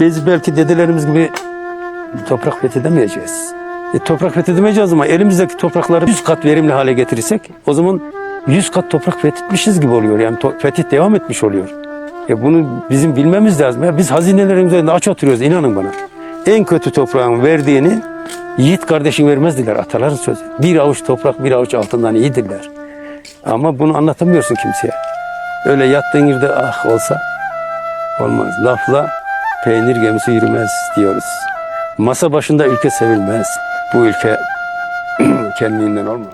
biz belki dedelerimiz gibi toprak fethedemeyeceğiz. E, toprak fethedemeyeceğiz ama elimizdeki toprakları 100 kat verimli hale getirirsek o zaman 100 kat toprak fethetmişiz gibi oluyor. Yani fetih devam etmiş oluyor. E bunu bizim bilmemiz lazım. Ya biz hazinelerin üzerinde aç oturuyoruz inanın bana. En kötü toprağın verdiğini yiğit kardeşin vermezdiler ataların sözü. Bir avuç toprak bir avuç altından iyidirler. Ama bunu anlatamıyorsun kimseye. Öyle yattığın yerde ah olsa olmaz. Lafla peynir gemisi yürümez diyoruz. Masa başında ülke sevilmez. Bu ülke kendiliğinden olmaz.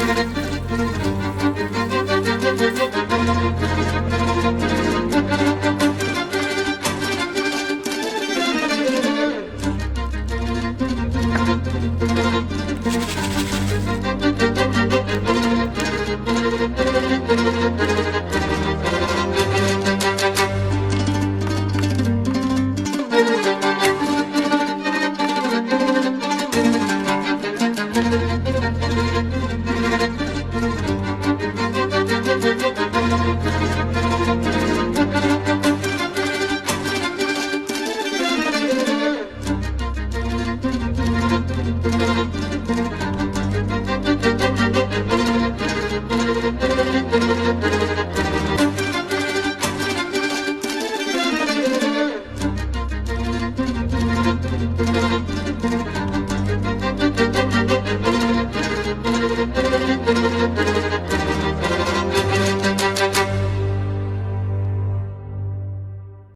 Müzik